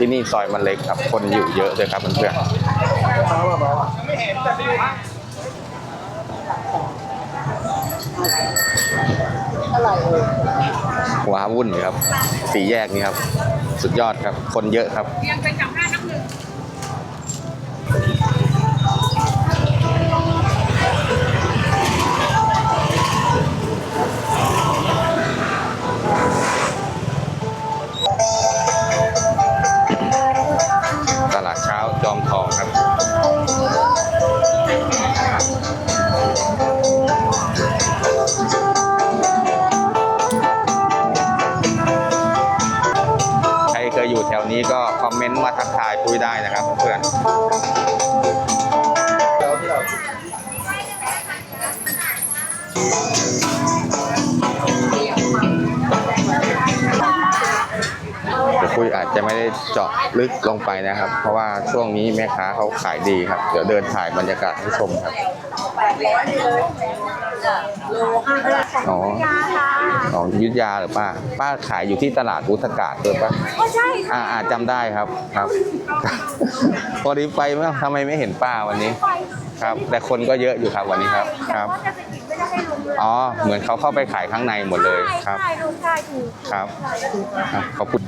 ที่นี่ซอยมันเล็กครับ คนอยู่เยอะเลยครับเพื่อนๆว้าวุ่นเลยครับ สีแยกนี้ครับ สุดยอดครับ คนเยอะครับ คุยได้นะครับเพื่อนเดี๋ยวคุยอาจจะไม่ได้เจาะลึกลงไปนะครับ เพราะว่าช่วงนี้แม่ค้าเขาขายดีครับ เดี๋ยวเดินถ่ายบรรยากาศให้ชมครับ อ๋ออ๋ออยุทธยาหรือป้า ป้าขายอยู่ที่ตลาดวุฒากาศด้วยป้าก็ใช่อ่าอ่าจำได้ครับครับ พอดีไปเมื่อทำไมไม่เห็นป้าวันนี้ ครับ แต่คนก็เยอะอยู่ครับวันนี้ครับ ครับ ว่าจะไปกินไม่ได้ให้ลงเลยอ๋อ เหมือนเขาเข้าไปขายข้างในหมดเลยครับ ใช่ลงใช่ถูกครับครับขอบคุณ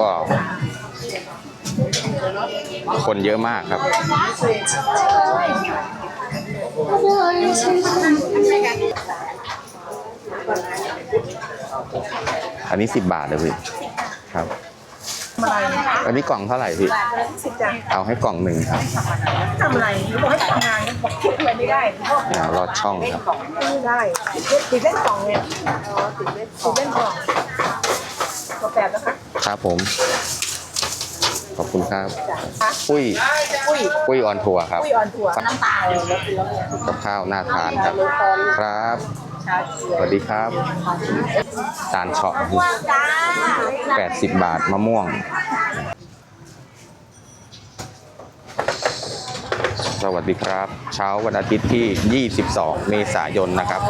ว้าว คนเยอะมากครับ อันนี้สิบบาทเลยพี่ครับ อันนี้กล่องเท่าไหร่พี่สิบจ้ะเอาให้กล่องหนึ่งครับทำอะไรหนูบอกให้ทำงานบอกคิดอะไรไม่ได้อ่ารอดช่องครับไม่ได้ติดเล่นกล่องเนี่ยอ๋อติดเล่นติดเล่นกล่องตัวแปดนะคะครับผม ขอบคุณครับปุ้ยอุ้ยปุ้ยออนทัวร์ครับอุ้ยออนทัวร์น้ำตาลแล้วคือแล้วเนี่ยกับข้าวน่าทานครับ ครับชาเขียวสวัสดีครับตาลเฉาะจ้า80บาทมะม่วง สวัสดีครับ เช้าวันอาทิตย์ที่ 22 เมษายนนะครับ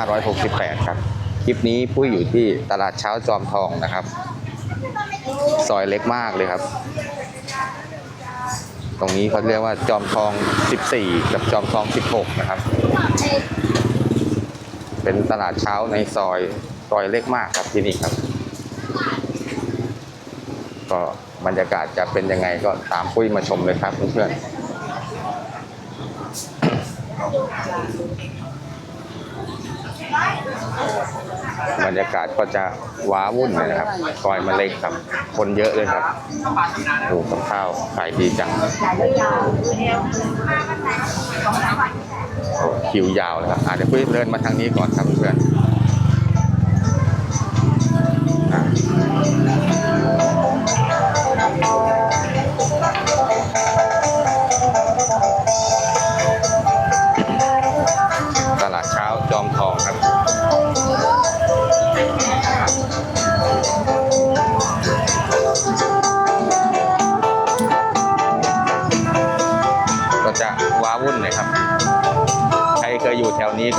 2568 ครับ คลิปนี้ปุ้ยอยู่ที่ตลาดเช้าจอมทองนะครับ ซอยเล็กมากเลยครับ ตรงนี้เขาเรียกว่าจอมทอง 14 กับจอมทอง 16 นะครับ เป็นตลาดเช้าในซอยซอยเล็กมากครับที่นี่ครับ ก็บรรยากาศจะเป็นยังไงก็ตามปุ้ยมาชมเลยครับเพื่อนๆ บรรยากาศก็จะว้าวุ่นเลยนะครับซอยมันเล็กครับ คนเยอะเลยครับดูกับข้าวขายดีจังโอ้คิวยาวเลยครับอะเดี๋ยวปุ้ยเดินมาทางนี้ก่อนครับเพื่อน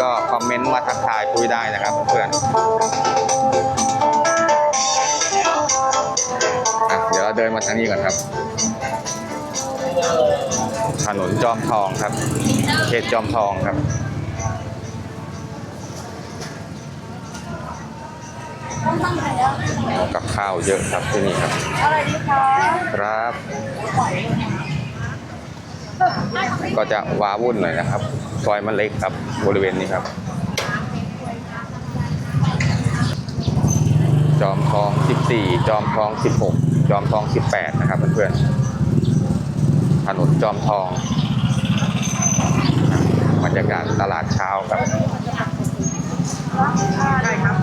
ก็คอมเมนต์มาทักทายปุ้ยได้นะครับเพื่อนอะเดี๋ยวเราเดินมาทางนี้ก่อนครับ ถนนจอมทองครับ เขตจอมทองครับกับข้าวเยอะครับที่นี่ครับอะไรดีคะครับ ก็จะว้าวุ่นหน่อยนะครับ ซอยมันเล็กครับ บริเวณนี้ครับ จอมทอง 14 จอมทอง 16 จอมทอง 18 นะครับเพื่อนๆถนนจอมทองบรรยากาศตลาดเช้าครับได้ครับ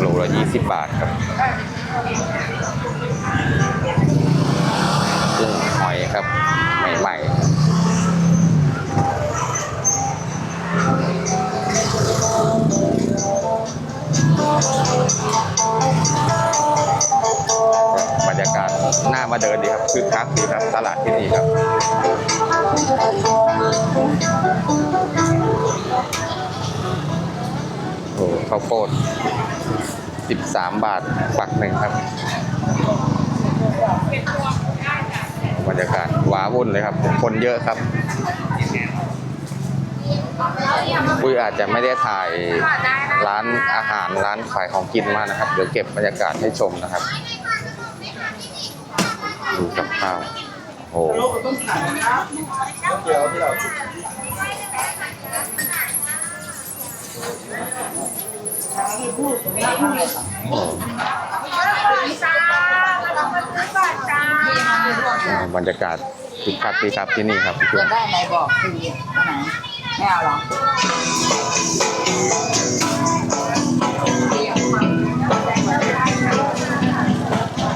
โลละ20บาทครับกุ้งหอยครับ ใหม่ๆ บรรยากาศน่ามาเดินดีครับคึกคักดีครับตลาดที่นี่ครับโอ้ข้าวโพด13 บาทปักหนึ่งครับบรรยากาศว้าวุ่นเลยครับ คนเยอะครับ ปุ้ยอาจจะไม่ได้ถ่ายร้านอาหารร้านขายของกินมากนะครับ เดี๋ยวเก็บบรรยากาศให้ชมนะครับ ดูกับข้าวโอ้บรรยากาศคึกคักดีครับที่นี่ครับจะได้ไหนบอกคือไหน ไม่เอาหรอ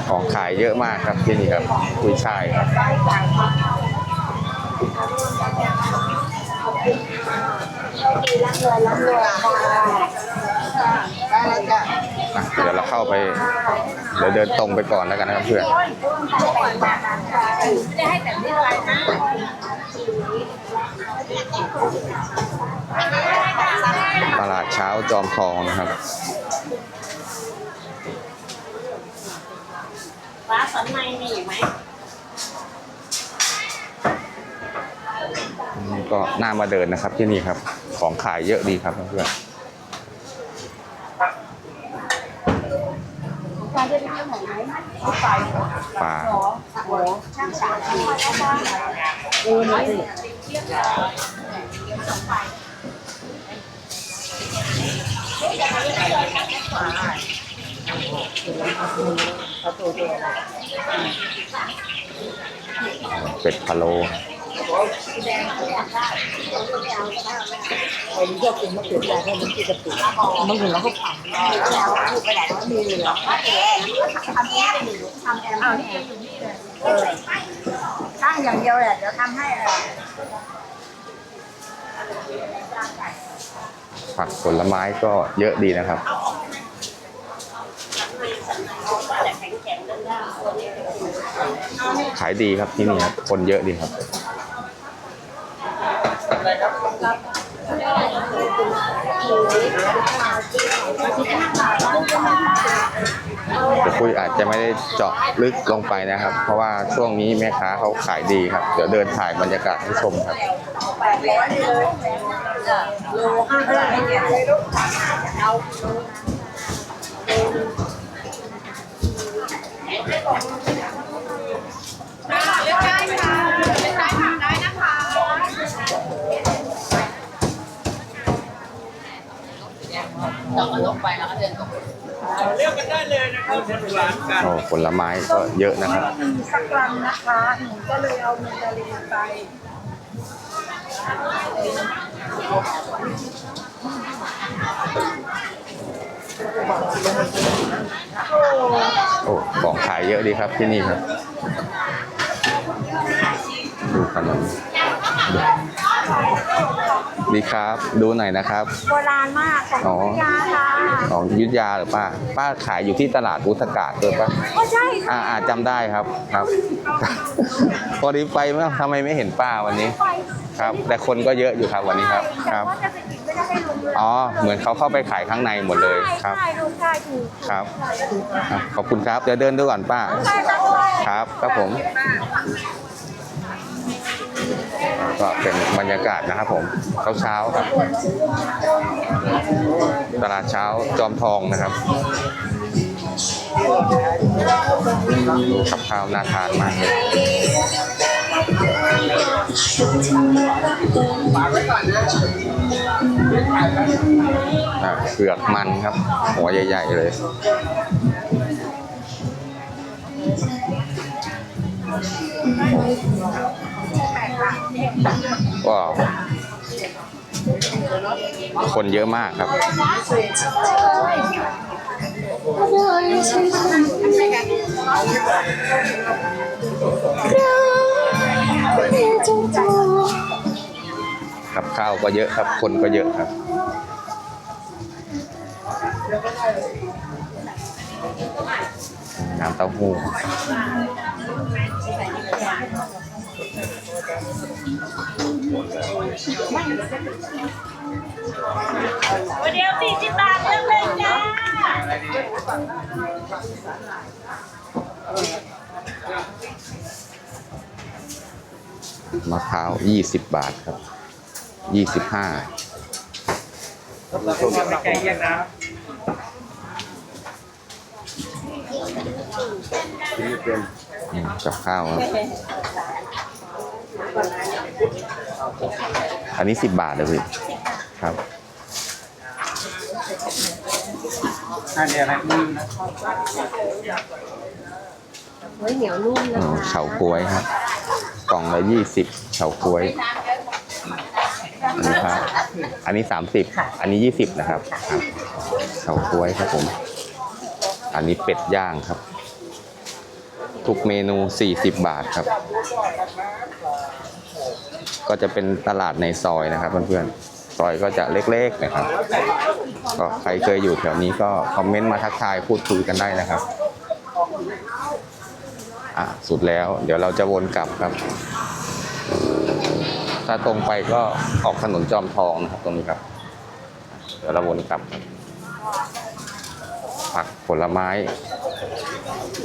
ของขายเยอะมากครับที่นี่ครับกุยช่ายครับเดี๋ยวเราเข้าไป เดี๋ยวเดินตรงไปก่อนแล้วกันนะครับเพื่อน ต่นี่อะไรนะตลาดเช้าจอมทองนะครับฟ้าสันในมีไหมนี่ก็น่ามาเดินนะครับที่นี่ครับ ของขายเยอะดีครับเพื่อนฟ้าจะได้ไหนไหม ไฟๆปลาโอ้โหช่างสามสี่เออนี่สิเป็ดพะโล้คนชอบกินมะเขือเทศมันกินกะปิมันถึงแล้วก็ปั่นแล้วพูดไปไหนแล้วมีเลือทำเองทำเองทำเองเอานี่อยู่นี่เลย ออช่างอย่างเดียวแหละ เดี๋ยวทำให้เลยผักผลไม้ก็เยอะดีนะครับ ขายดีครับที่นี่ครับ คนเยอะดีครับ คุยอาจจะไม่ได้เจาะลึกลงไปนะครับ เพราะว่าช่วงนี้แม่ค้าเขาขายดีครับ เดี๋ยวเดินถ่ายบรรยากาศให้ชมครับ แปดร้อยเลยโลห้าเท่าไหร่เนี่ยเอาโอ้ผลไม้ก็เยอะนะครับมีสักรังนะคะหนูก็เลยเอาเงินดารินไปโอ้ของขายเยอะดีครับที่นี่ครับ ดูขนม ดีครับ ดูหน่อยนะครับ โบราณมากของอ๋อพิยาค่ะของอยุทธยาหรือป้า ป้าขายอยู่ที่ตลาดอุตกาศด้วยปะก็ใช่ค่ะอ่าอาจำได้ครับครับ พอดีไปเมื่อทำไมไม่เห็นป้าวันนี้ ไปครับ แต่คนก็เยอะอยู่ครับวันนี้ครับ คแต่รับ ว่าจะไปกินไม่ได้ให้ลุงเลยอ๋อ เหมือนเขาเข้าไปขายข้างในหมดเลยครับ ใช่ลุงใช่ถูกครับอะขอบคุณครับ เดี๋ยวเดินดูก่อนป้า ใช่ค่ะด้วยครับ ครับผม ก็เป็นบรรยากาศนะครับผมเช้าๆครับ ตลาดเช้าจอมทองนะครับดูกับข้าวน่าทานมากเลยอะเผือกมันครับ หัวใหญ่ ๆ เลย ว้าวคนเยอะมากครับ กับข้าวก็เยอะครับ คนก็เยอะครับน้ำเต้าหู้ เดียวสี่สิบบาทเลือกเลยจ้ามะพร้าวยี่สิบบาทครับยี่สิบห้าใจเย็นนะกับข้าวครับ อันนี้สิบบาทเลยพี่ครับอันเดียวนะนี่นะเฮ้ยเหนียวนุ่มอ๋นะอคะเฉาก๊วยครับ กล่องละยี่สิบเฉาก๊วยอันนี้ครับ อันนี้สามสิบ อันนี้ยี่สิบนะครับครับเฉาก๊วยครับผม อันนี้เป็ดย่างครับ ทุกเมนูสี่สิบบาทครับ ก็จะเป็นตลาดในซอยนะครับเพื่อนๆซอยก็จะเล็กๆนะครับก็ใครเคยอยู่แถวนี้ก็คอมเมนต์มาทักทายพูดคุยกันได้นะครับอะสุดแล้ว เดี๋ยวเราจะวนกลับครับ ถ้าตรงไปก็ออกถนนจอมทองนะครับตรงนี้ครับ เดี๋ยวเราวนกลับครับผักผลไม้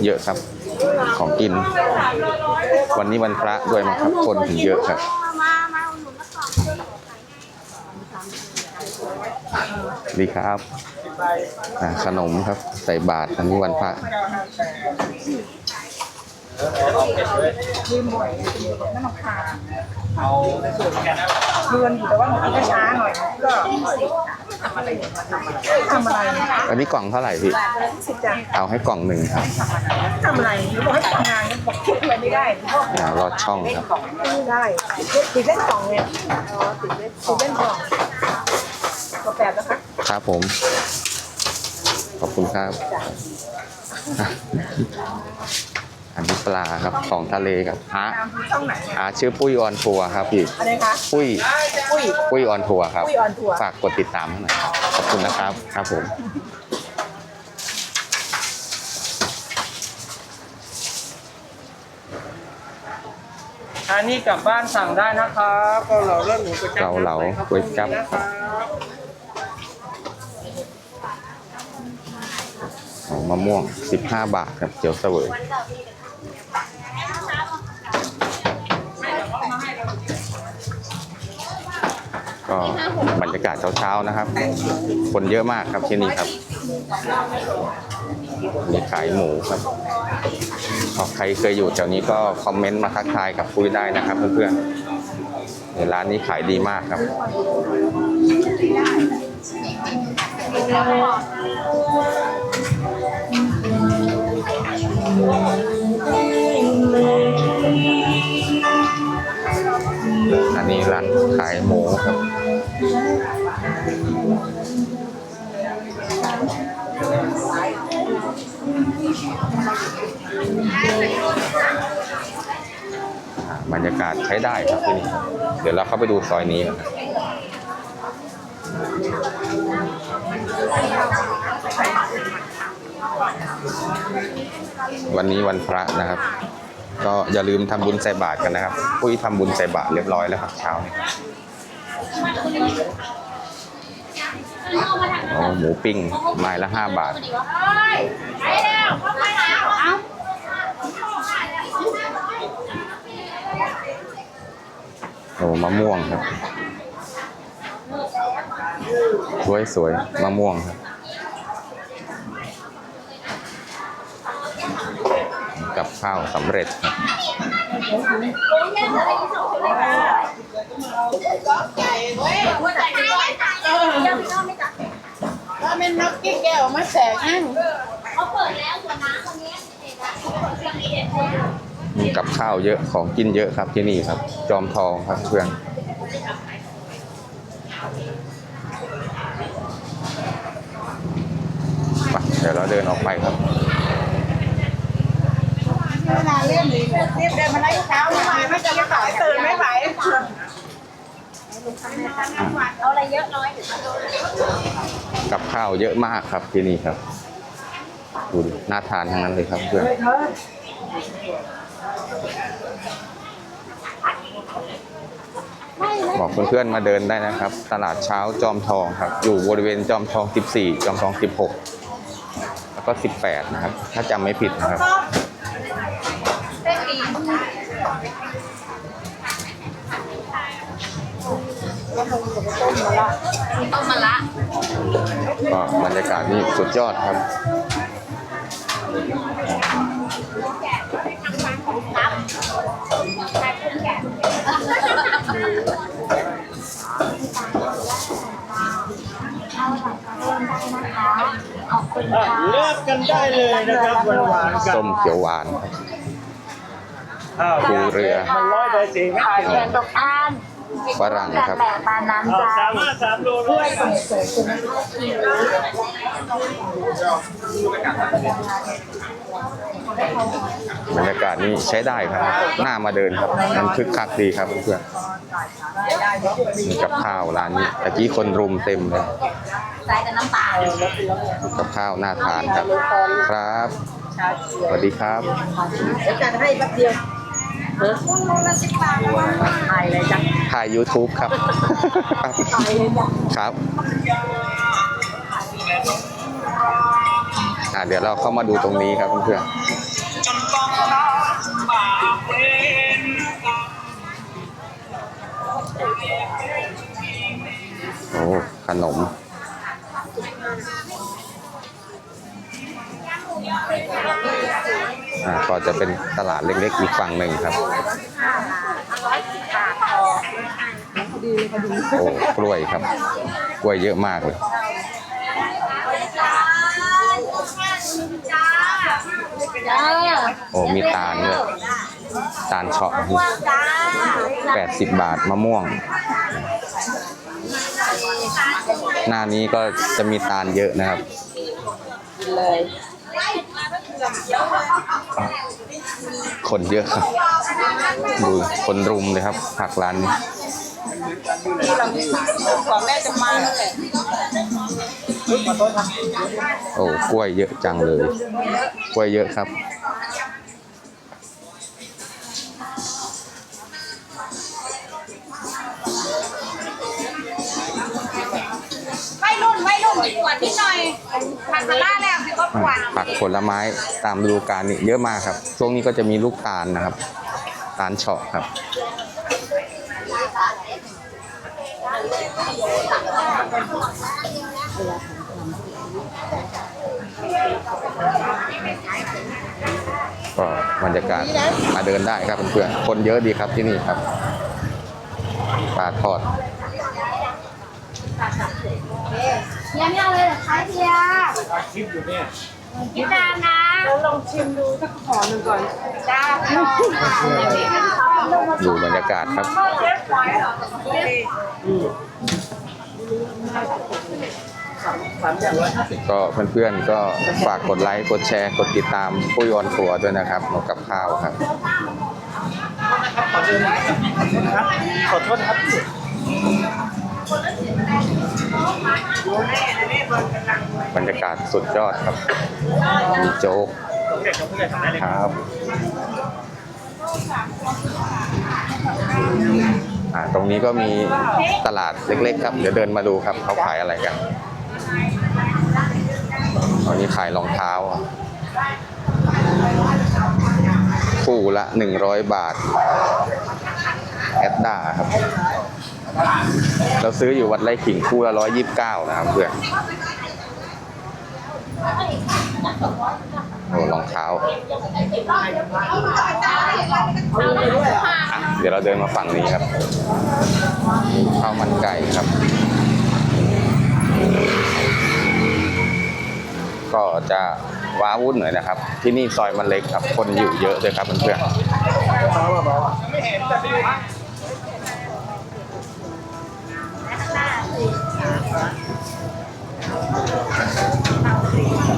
เยอะครับของกิน วันนี้วันพระด้วยมั้งครับคนถึงเยอะครับ มามาอุดหนุนมาก่อน ดีครับอ่าขนมครับใส่บาตรอันนี้วันพระเอาสูตรกันนะเดือนอยู่แต่ว่าหนูก็ช้าหน่อยก็ทำอะไรทำอะไรอันนี้กล่องเท่าไหร่พี่สิจ้ะเอาให้กล่องหนึ่งครับทำอะไรหนูบอกให้ทำงานบอกคิดอะไรไม่ได้เพราะอ่ารอดช่องครับไม่ได้ติดเล่นกล่องเนี่ยอ๋อติดเล่นติดเล่นกล่อง ตัวแปดนะคะครับผม ขอบคุณครับอะอันนี้ปลาครับของทะเลครับฮะตามที่ช่องไหนอาชื่อปุ้ยออนทัวร์ครับพี่อะไรคะปุ้ยปุ้ยปุ้ยออนทัวร์ครับ ปุ้ยออนทัวร์ฝากกดติดตามให้หน่อยครับขอบคุณนะครับ ครับผม อันนี้กลับบ้านสั่งได้นะครับเกาเหลาเลือดหมูก๋วยจั๊บเกาเหลาก๋วยจั๊บนะครับ มะม่วง 15 บาทครับเจียวเสวยก็บรรยากาศเช้าๆนะครับ คนเยอะมากครับที่นี่ครับ มีขายหมูครับใครเคยอยู่แถวนี้ก็คอมเมนต์มาทักทายกับคุยได้นะครับเพื่อนๆในร้านนี้ขายดีมากครับ อันนี้ร้านขายหมูครับอ่าบรรยากาศใช้ได้ครับที่นี่ เดี๋ยวเราเข้าไปดูซอยนี้กันครับ วันนี้วันพระนะครับ ก็อย่าลืมทำบุญใส่บาตรกันนะครับปุ้ยทำบุญใส่บาตรเรียบร้อยแล้วครับเช้านี้อ๋อหมูปิ้งไม้ละห้าบาทโอ้มะม่วงครับ สวยสวยมะม่วงครับ กับข้าวสำเร็จครับถ้าเป็นนกกิ๊กแก้วมาแสกนั่งเขาเปิดแล้วส่วนน้ำตรงนี้มีกับข้าวเยอะของกินเยอะครับที่นี่ครับ จอมทองครับเพื่อนเดี๋ยวเราเดินออกไปครับ เวลาเล่นเรียบเดินมาไล่เช้าไม่ไหวไม่จะไม่ไหวตื่นไม่ไหวเอาอะไรเยอะน้อยหรือกับข้าวเยอะมากครับที่นี่ครับดูดิน่าทานทั้งนั้นเลยครับเพื่อนบอกเพื่อนๆมาเดินได้นะครับ ตลาดเช้าจอมทองครับ อยู่บริเวณจอมทอง 14 จอมทอง 16 แล้วก็ 18 นะครับ ถ้าจำไม่ผิดนะครับ ต้มมะละก็บรรยากาศนี่สุดยอดครับเลือกกันได้เลยนะครับหวานๆกับส้มเขียวหวานครับข้าวปูเรือมันร้อยเบอร์สี่ไม่ขายถึงแกงตกอ่าน ฝรั่งครับ แปลปลาน้ำจาสามห้าสามโลร้อยส่งเสริมคุณภาพชีวิบรรยากาศนี่ใช้ได้ครับ หน้ามาเดินครับ มันคึกคักดีครับเพื่อนๆมีกับข้าวร้านนี้ตะกี้คนรุมเต็มเลย ใส่กับน้ำปลากับข้าวน่าทานครับ ครับ สวัสดีครับ เดี๋ยวจัดให้แป๊บเดียว เออถ่ายเลยจ้ะถ่าย YouTube ครับ ถ่ายเลยจ้ะครับ อะเดี๋ยวเราเข้ามาดูตรงนี้ครับเพื่อนๆโอ้ขนม อ่าก็จะเป็นตลาดเล็กๆอีกฝั่งหนึ่งครับ โอ้กล้วยครับ กล้วยเยอะมากเลยโอ้มีตาลด้วยตาลเฉาะแปดสิบบาทมะม่วง หน้านี้ก็จะมีตาลเยอะนะครับ เลย คนเยอะครับ ดูคนรุมเลยครับผักร้านนี้ของแม่จะมาแล้วแหละโอ้กล้วยเยอะจังเลย กล้วยเยอะครับไม่รุ่นไม่รุ่นปวดนิดหน่อยผักสล่าแล้วพี่ก็ปวด ผักผลไม้ตามฤดูกาลนี่เยอะมากครับ ช่วงนี้ก็จะมีลูกตาลนะครับ ตาลเฉาะครับ ก็บรรยากาศมาเดินได้ครับเพื่อนๆคนเยอะดีครับที่นี่ครับปลาทอด เฮียไม่เอาเลยเหรอคะเฮียคลิปอยู่เนี่ยกินนานนะเราลองชิมดูสักห่อหนึ่งก่อนจ้าดูบรรยากาศครับสามอย่อยห้าสิบก็เพื่อนๆก็ฝากกดไลค์กดแชร์กดติดตามผู้ยอนทัวร์ด้วยนะครับกับข้าวครับ ขอเดินะครับขอโทษครับ บรรยากาศสุดยอดครับ มีโจ๊กเด็กกับผู้ใหญ่ทำได้เลยครับอ่าตรงนี้ก็มีตลาดเล็กๆ ครับ เดี๋ยวเดินมาดูครับ เขาขายอะไรกันตอนนี้ขายรองเท้า คู่ละหนึ่งร้อยบาท แอดด้าครับ เราซื้ออยู่วัดไร่ขิงคู่ละร้อยยี่สิบเก้านะครับเพื่อนโอ้รองเท้า เดี๋ยวเราเดินมาฝั่งนี้ครับข้าวมันไก่ครับ ก็จะว้าวุ่นหน่อยนะครับ ที่นี่ซอยมันเล็กครับ คนอยู่เยอะเลยครับเพื่อนๆ้าสี่สามสอง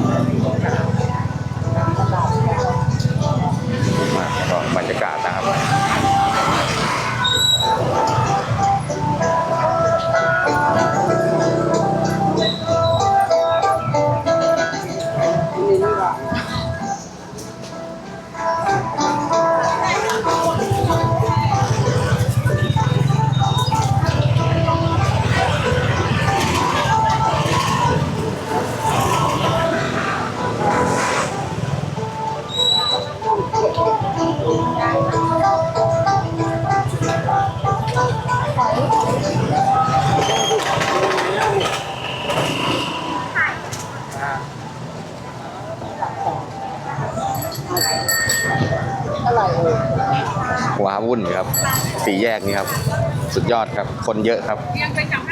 สุดยอดครับ คนเยอะครับ ยังไปจับ